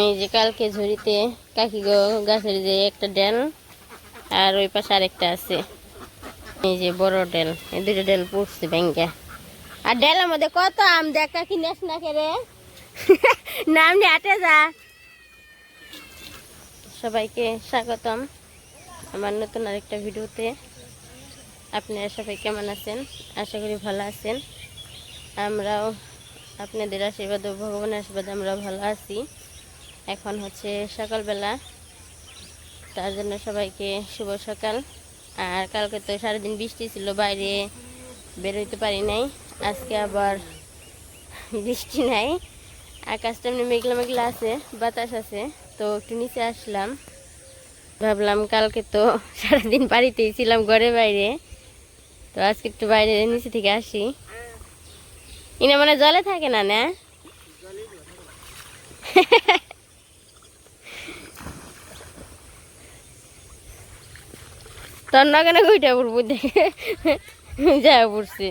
এই যে কালকে ঝুড়িতে কাকি গাছের যে একটা ডেল আর ওই পাশে আরেকটা আছে। এই যে বড় ডেল এই দুটো ডেল পড়ছে ব্যাংকে আর ডেলের মধ্যে কত আম দেখ কাকি কিনেস না কেরে নাম নিয়ে হাটে যা। সবাইকে স্বাগতম আমার নতুন আরেকটা ভিডিওতে। আপনারা সবাই কেমন আছেন? আশা করি ভালো আছেন। আমরাও আপনাদের আশীর্বাদ ও ভগবানের আশীর্বাদ আমরা ভালো আছি। এখন হচ্ছে সকালবেলা। তার জন্য সবাইকে শুভ সকাল। আর কালকে তো সারাদিন বৃষ্টি ছিল, বাইরে বেরোইতে পারি নাই। আজকে আবার বৃষ্টি নাই। আকাশটা এমনি মেঘলা মেঘলা আছে, বাতাস আছে। তো একটু নিচে আসলাম। ভাবলাম কালকে তো সারাদিন বাড়িতেই ছিলাম ঘরে বাইরে। তো আজকে একটু বাইরে নিচে থেকে আসি। ইনা মানে জলে থাকে না না? তোর নগেনে গুইটা পড়ব দেখে? যা পড়ছে।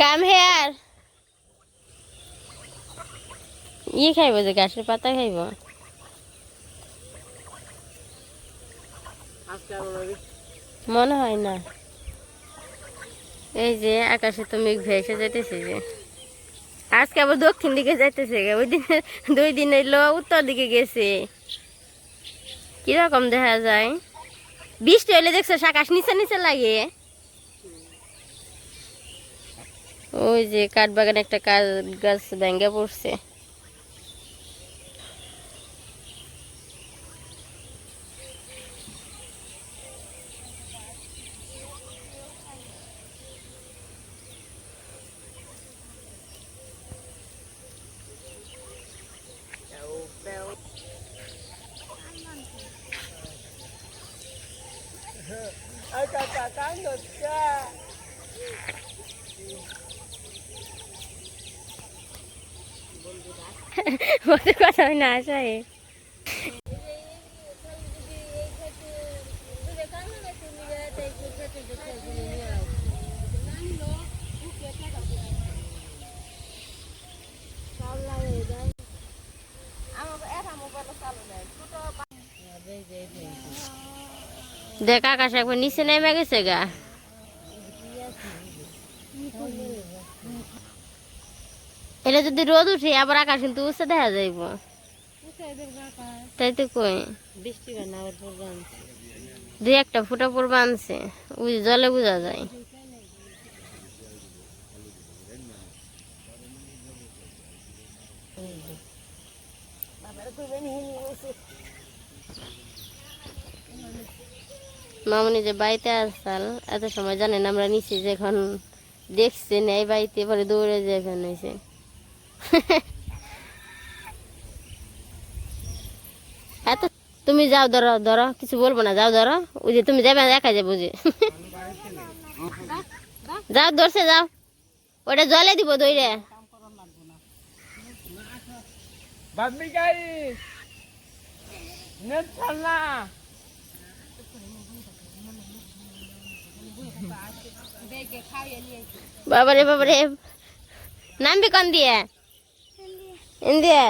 কাম হেয়ার ইয়ে খাইব যে গাছের পাতা খাইব। মনে হয় না। এই যে, আকাশে তো মেঘ ভেসে যাইতেছে যে। আজকে আবার দক্ষিণ দিকে যাইতেছে ওই দিন দুই দিন এলো উত্তর দিকে গেছে। কীরকম দেখা যায়? বৃষ্টি হইলে দেখছ আকাশ নিচে নিচে লাগে। ওই যে কাঠবাগানে একটা কাঠ গাছ ভেঙ্গে পড়ছে ওদের কথা হয় না আশায় দেখ, আকাশ একবার নিচে নেমে গেছে গা। এটা যদি রোদ উঠে, আবার আকাশ কিন্তু উঁচে দেখা যাইব। তাই তো কই? বৃষ্টি দুই একটা ফুটা পড়বা আনছে জলে বোঝা যায়। মামনি যে বাড়িতে আসাল এত সময় জানেন আমরা নিচে যখন দেখছি না এই বাড়িতে পরে দৌড়ে যায় ফেন হয়েছে এত তুমি যাও ধরো ধরো কিছু বলব না যাও ধরো। ওই যে তুমি যাবে একা যাব যে। যাও ধরছে যাও। ওটা জলে দিব দইরে। বাবারে বাবারে। নামবি কন দিয়ে? এন দিয়ে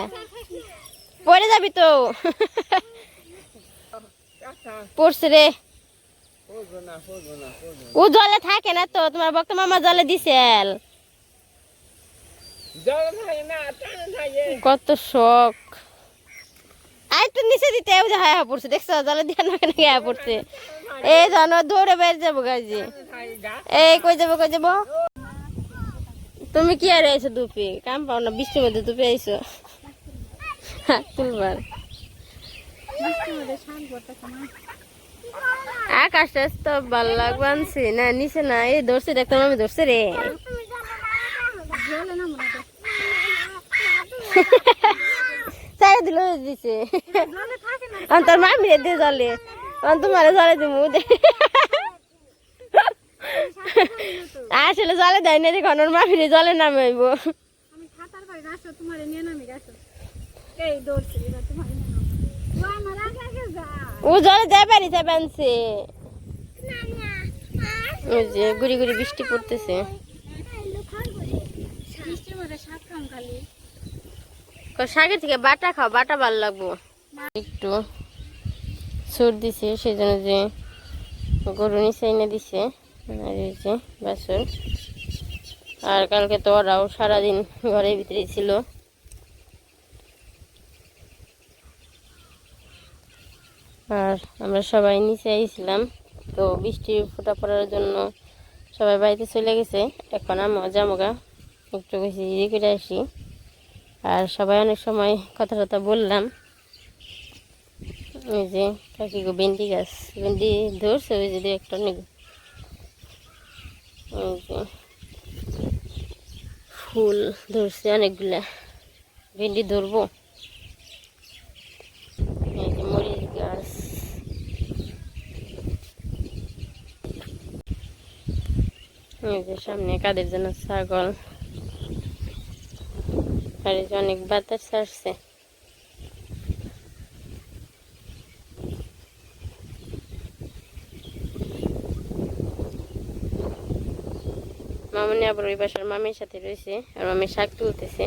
পড়ে যাবি তো। পড়ছে রে। ও জলে থাকে না তো তোমার ভক্ত মামা জলে দিছেল কত শখ। আই তো নিচে দিতে ওই যে হায়া পড়ছে দেখছ? জলে দিয়ে না কেন হায়া পড়ছে? এই জানো দৌড়ে বের যাব গাজি এই কই যাব কই যাব? তুমি কি আর আইছো দুপি কাম পাও না বৃষ্টির মধ্যে দুপি আইছো। তুলবার। আকাশটা না না, এই ধরছে রে। চাই দিছে তোর মা মিলে দিয়ে জলে তোমার জলে দিমু, দে। আসলে জলে দেয় না দেখুন ওর মা ফিরে জলে নামাইব তোমার নিয়ে নামি গাছ এই তোমার ও জলে যাবে নি বানছে। ওই যে গুড়ি গুড়ি বৃষ্টি পড়তেছে। শাকের থেকে বাটা খাও, বাটা ভালো লাগবো। একটু সুর দিছে সেই জন্য যে গরু নিচে এনে দিছে বাসন আর কালকে তো ওরাও সারাদিন ঘরের ভিতরে ছিল। আর আমরা সবাই নিচে আইছিলাম। তো বৃষ্টি ফোটা পড়ার জন্য সবাই বাড়িতে চলে গেছে। এখন আমি জামগা একটু বেশি ইয়ে করে আসি। আর সবাই অনেক সময় কথা টথা বললাম। এই যে কাকি গো ভেন্ডি গাছ। ভেন্ডি ধরছে ওই যে দু একটা অনেক ফুল ধরছে অনেকগুলা। ভেন্ডি ধরবো এই যে মরিচ গাছ এই যে সামনে কাদের জন্য ছাগল। আর যে অনেক বাতাস ছাড়ছে মামনি আবার ওই বাসার মামির সাথে রয়েছে, আর মামি শাক তুলতেছে।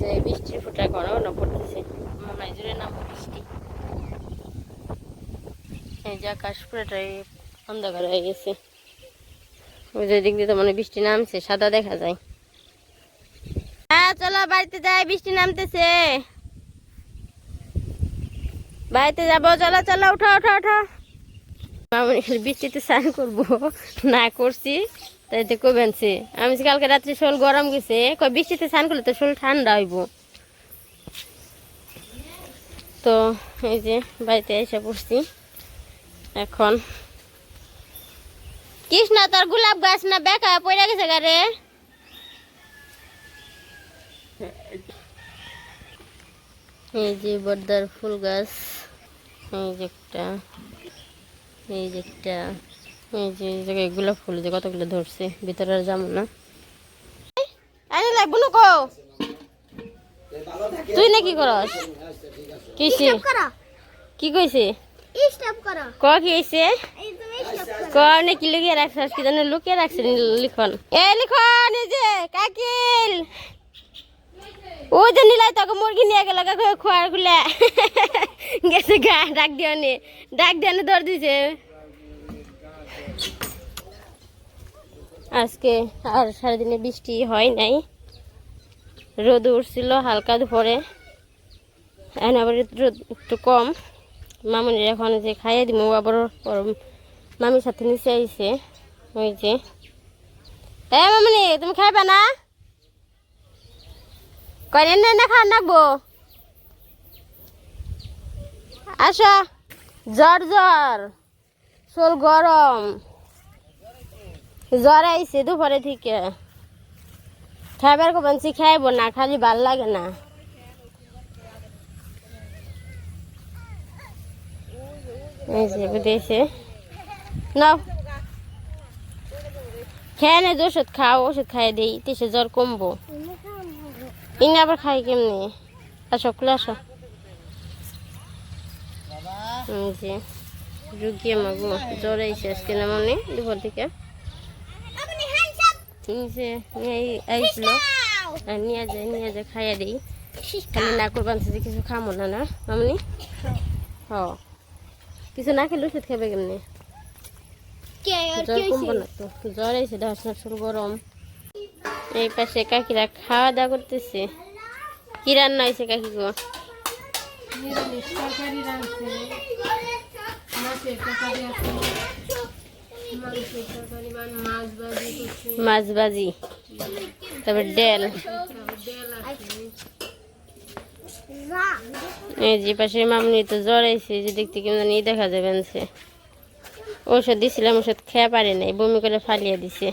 যে বৃষ্টির ফোঁটা ঘন পড়তেছে। হয় জোরে নামবো বৃষ্টি। এই যে আকাশ পুরোটাই অন্ধকার হয়ে গেছে। ওই দিক দিয়ে তো মনে বৃষ্টি নামছে, সাদা দেখা যায়। হ্যাঁ চলো বাড়িতে যাই, বৃষ্টি নামতেছে। বাড়িতে যাব, চলো চলো, উঠো উঠো উঠো। মামনি বৃষ্টিতে স্নান করব। না করছি, তাই তো কবেনছে আমি কালকে রাত্রে শোল গরম গেছে, কই বৃষ্টিতে স্নান করলে তো শোল ঠান্ডা হইব। তো, এই যে বাড়িতে এসে পড়ছি। এখন। কৃষ্ণ তোর গোলাপ গাছ না বেকা পড়ে গেছে গারে এই যে বর্দার ফুল গাছ এই যে একটা এই যে একটা এই যে এই জায়গায় গোলাপ ফুল যে কতগুলো ধরছে ভিতরে আর যাব না। আরে লাগবো না কো। তুই না কি করস? কি কইছে স্টপ করো। ক কি হইছে? ক লুকিয়ে রাখছিস কি জানি লুকিয়ে রাখছিস লিখন। এ লিখন এই যে কাকিল। ও যে নিলাই তোকে মুরগি নিয়ে গেল কাকে খোয়ারগুলা। গেছে গা ডাক দিও নে। ডাক দিছে। আজকে আর সারাদিনে বৃষ্টি হয় নাই। রোদ উঠছিল হালকা দুপুরে। এখন আবার একটু রোদ একটু কম। মামুনির এখন যে খাইয়ে দিব আবার মামির সাথে নিচে আইছে। ওই যে। এ মামুনি, তুমি খাইবা না? কয়দিন না না খাওয়া নাকবো আসো। জ্বর জ্বর। শোল গরম। জ্বর আইছে দুপুরে থেকে। খাইবার কবানছি খাইব না, খালি ভালো লাগে না। খেয়ে ওষুধ খাও ওষুধ খাই দিই, তেসে জ্বর কমবো। ইনি আবার খাই কেমনি? আসো খুলে আসো। যে, রুগী আমাগো, জ্বর আইসে আজকে না মনে, দুপুর থেকে। খাইয়া দিই। না করবান কিছু খামো না না, মামনি? হ। কিছু না খেলে ওষুধ খাবে কেমনি? কে আর জ্বর তো। ধস নসল গরম। এই পাশে কাকিরা খাওয়া দাওয়া করতেছে। কি রান্না হয়েছে কাকি গো? মাছ ভাজি তারপর ডেল। যে মামনি তো জ্বর যে দেখতে কেমন দেখা যাবে দিছিলাম ওষুধ পারে নাই, বমি করে ফালিয়ে দিছে।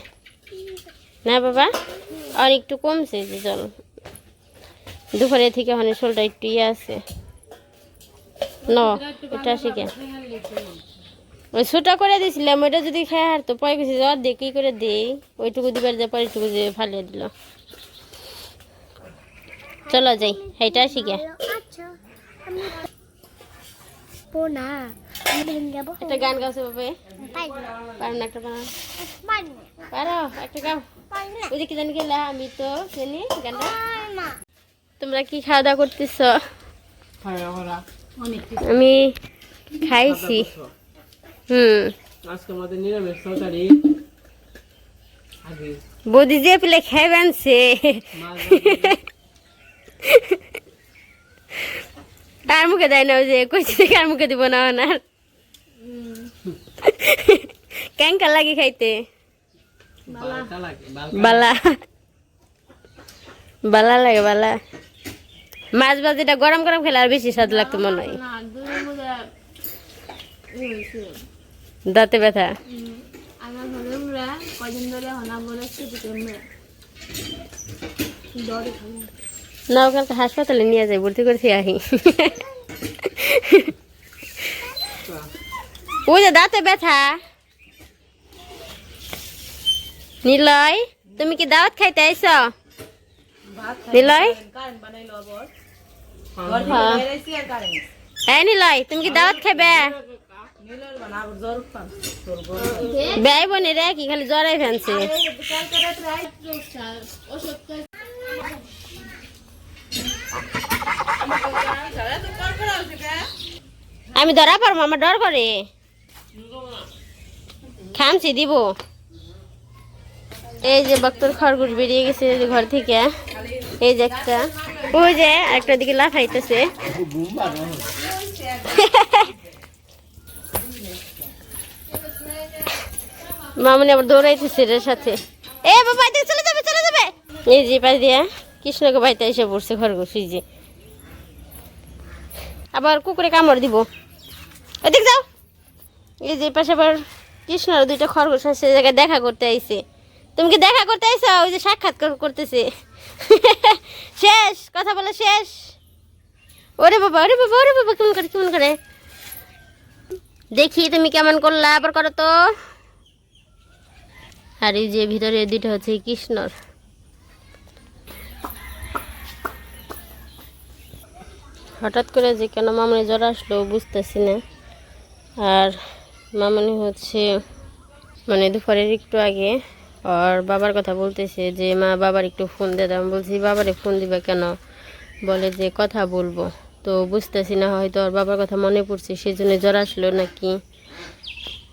না বাবা? আর একটু কমছে যে জল। দুপুরে থেকে ওখানে শোলটা একটু ইয়ে আছে। ন শিখে ওই ছোটা করে দিছিলাম, ওইটা যদি খেয়ে আর তো পরে গেছি জ্বর দিয়ে কি করে দেই ওইটুকু দিবার যা পরে একটুকু যে ফালিয়ে দিল। চলো যাই এইটা শিখে। আচ্ছা একটা গান গাছে বাবা পারো না একটা বানান পারো একটা গাও। ওই যে কি জানি গেলা আমি তো চিনি গানটা। তোমরা কি খাওয়া দাওয়া করতেছ? অনেক আমি খাইছি। হুম। আজকে আমাদের নিরামিষ তরকারি। বৌদি যে পেলে খাইবেন সে তার মুখে দেয় না যে কইছি কার মুখে দিব না ওনার। ক্যাঙ্কা লাগে খাইতে। বালা। বালা। লাগে। বালা মাছ ভাজিটা গরম গরম খেলে আর বেশি স্বাদ লাগতো মনে হয়। দাঁতে ব্যথা। আমার ঘরে আমরা কদিন ধরে হনা বলে না ওখানকে হাসপাতালে নিয়ে যাই, ভর্তি করছি আহি। ওই যে দাঁতে ব্যথা। নিলয়, তুমি কি দাওয়াত খাইতে আইছ? নিলয়? হ্যাঁ। নিলয়, তুমি কি দাওয়াত খাইবে? ব্যয় বনে রে, কি খালি জ্বরাই ফেনছে আমি ধরা পারব, আমার ডর করে। খামছি, দিব। এই যে বক্তর খরগোশ বেরিয়ে গেছে ঘর থেকে। এই যে একটা, ওই যে একটা দিকে লাফাইতেছে। মামনি আবার দৌড়াইতেছে এর সাথে। এ বাবা চলে যাবে চলে যাবে। এই যে পাই দিয়া কৃষ্ণকে বাড়িতে এসে পড়ছে এই যে। আবার কুকুরে কামড় দিব। এদিক যাও। এই যে পাশে আবার কৃষ্ণর দুইটা খরগোশ আছে জায়গায় দেখা করতে আইছে। তুমি কি দেখা করতে আইছো? ওই যে সাক্ষাৎ করতেছে। শেষ, কথা বলে শেষ। ওরে বাবা ওরে বাবা ওরে বাবা, কেমন করে কেমন করে? দেখি তুমি কেমন করলা, আবার করো তো। আর এই যে ভিতরে দুইটা হচ্ছে কৃষ্ণর। হঠাৎ করে যে কেন মামনি জ্বর আসলো বুঝতেছি না। আর মামনি হচ্ছে মানে দুপুরের একটু আগে আর বাবার কথা বলতেছে যে, মা, বাবার একটু ফোন দাও আমি বলছি, বাবারে ফোন দিবে কেন? বলে যে, কথা বলব। তো বুঝতেছি না, হয়তো আর বাবার কথা মনে পড়ছে সেই জন্য জ্বর আসলো নাকি?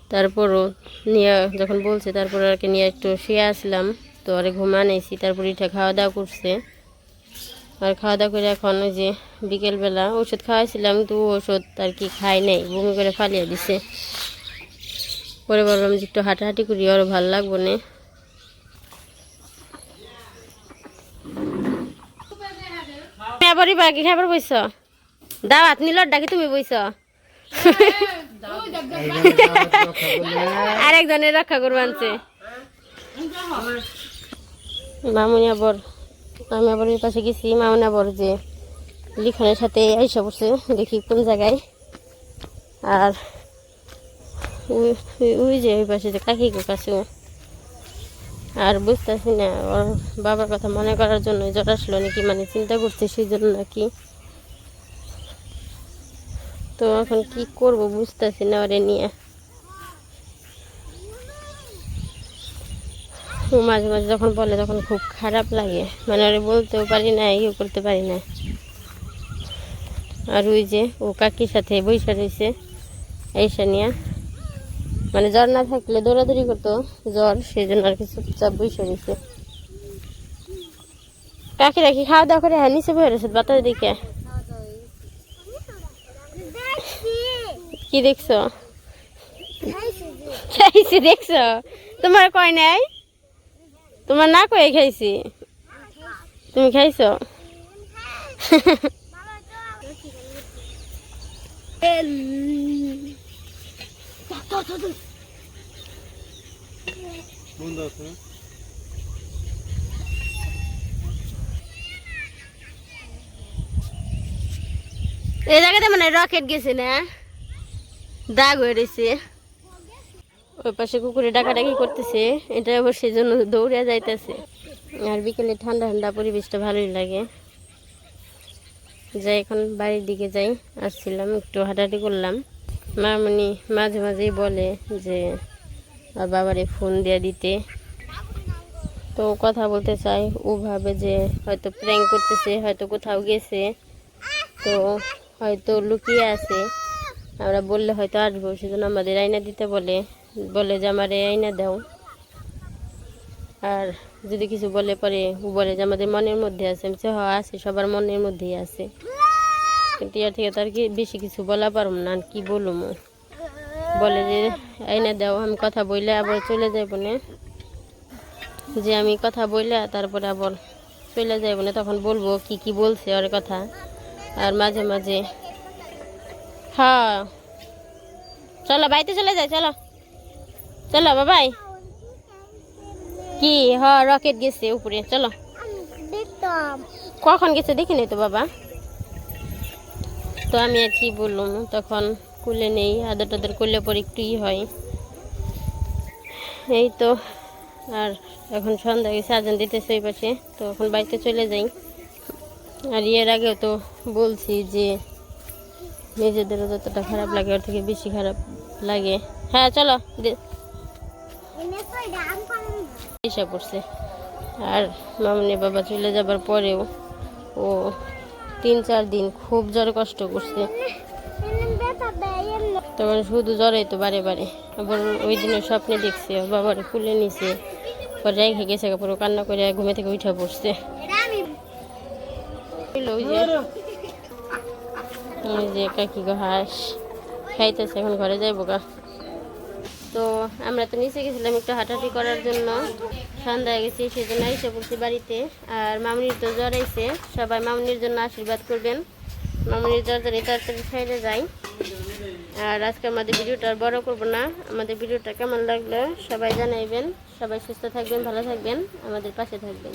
তারপরও নিয়ে, যখন বলছে, তারপর আর কি নিয়ে একটু শুয়ে আসলাম। তো আরে ঘুমা নিয়েছি তারপর এটা খাওয়া দাওয়া করছে। আর খাওয়া দাওয়া করে এখন ওই যে বিকেলবেলা ওষুধ খাওয়াইছিলাম, তো ওষুধ আর কি খাই নাই, বমি করে ফালিয়ে দিছে। পরে বললাম যে একটু হাঁটাহাঁটি করি আরও ভালো লাগবো না। আবারই বাকি খাবার বইছ? দাওয়াত ডাকি তুমি বইছ? রক্ষা করব আনছে। মামুনি আবার আমি আবার পাশে গেছি, মামুনি আবার যে লিখনের সাথে আইসা পড়ছে, দেখি কোন জায়গায়। আর ওই যে ওই পাশে যে কাকি কাছে আর বুঝতেছি না, ওর বাবার কথা মনে করার জন্য জ্বর আসলো নাকি মানে চিন্তা করছে সেই জন্য নাকি তো এখন কি করব বুঝতেছি না ওরে নিয়ে। মাঝে মাঝে যখন বলে তখন খুব খারাপ লাগে। মানে ওরে বলতেও পারি না ইয়ে করতে পারি না। আর ওই যে ও কাকির সাথে বৈশা রয়েছে এইসা নিয়ে। মানে জ্বর না থাকলে দৌড়াদৌড়ি করতো জ্বর সেই জন্য আর কি চুপচাপ বৈশা রয়েছে কাকি রাখি খাওয়া দাওয়া করে? হ্যাঁ নিচে বয়ে রয়েছে বাতাস দিকে কি দেখছ? দেখছ? তোমার কয় নাই? তোমার না কয়ে খাইছি? তুমি খাইছো? এই জায়গাতে মানে রকেট গেছে না? দাগ হয়ে রয়েছে। ওই পাশে কুকুরে ডাকাডাকি করতেছে। এটা আবার সেই জন্য দৌড়ে যাইতেছে। আর বিকেলে ঠান্ডা ঠান্ডা পরিবেশটা ভালোই লাগে। যাই, এখন বাড়ির দিকে যাই। আসছিলাম, একটু হাঁটাহাঁটি করলাম। মামনি মাঝে মাঝেই বলে যে বাবারে ফোন দিয়ে দিতে। তো কথা বলতে চাই ও ভাবে যে, হয়তো প্র্যাঙ্ক করতেছে, হয়তো কোথাও গেছে। তো হয়তো লুকিয়ে আছে। আমরা বললে হয়তো আসব, সেজন্য আমাদের আইনা দিতে বলে। বলে যে আমার আয়না দাও। আর যদি কিছু বলে পরে ও বলে যে আমাদের মনের মধ্যে আছে, আমি হ আছে, সবার মনের মধ্যেই আছে। কিন্তু ইয়ার থেকে তার কি বেশি কিছু বলা পারম না, আর কি বলুম বলে যে আয়না দাও, আমি কথা বললে আবার চলে যাইব না। যে আমি কথা বললে তারপরে আবার চলে যাইব না, তখন বলব কি কি বলছে ওর কথা। আর মাঝে মাঝে হ্যাঁ চলো, বাড়িতে চলে যাই, চলো। চলো বাবাই কি? হ রকেট গেছে উপরে, চলো। কখন গেছে দেখিনি তো, বাবা। তো আমি আর কি বললাম, তখন কুলে নেই, আদর টাদর করলে পরে একটু ই হয়। এই তো, আর এখন সন্ধ্যা গেছে, আজান দিতেছে ওই পাশে, তো এখন বাড়িতে চলে যাই। আর এর আগেও তো বলছি যে, নিজেদেরও যতটা খারাপ লাগে, ওর থেকে বেশি খারাপ লাগে। হ্যাঁ চলো এসে পড়ছে। আর মামনি বাবা চলে যাবার পরেও ও তিন চার দিন খুব জ্বর কষ্ট করছে। তখন শুধু জ্বরে তো বারে বারে। আবার ওই দিনের স্বপ্নে দেখছে, বাবার কুলে নিছে। পরে রেখে গেছে পুরো কান্না করে ঘুমে থেকে উঠে পড়ছে। ওই যে কাকি হাঁস, খাইতেছে, এখন ঘরে যাইবো গা। তো আমরা তো নিচে গেছিলাম একটু হাঁটাহাঁটি করার জন্য। সন্ধ্যা হয়ে গেছে সেই জন্য এসে পড়ছি বাড়িতে। আর মামনির তো জ্বর আইছে, সবাই মামনির জন্য আশীর্বাদ করবেন। মামনির জ্বর জানি তাড়াতাড়ি সাইডে যাই আর আজকে আমাদের ভিডিওটা আর বড় করব না। আমাদের ভিডিওটা কেমন লাগল সবাই জানাইবেন। সবাই সুস্থ থাকবেন, ভালো থাকবেন। আমাদের পাশে থাকবেন।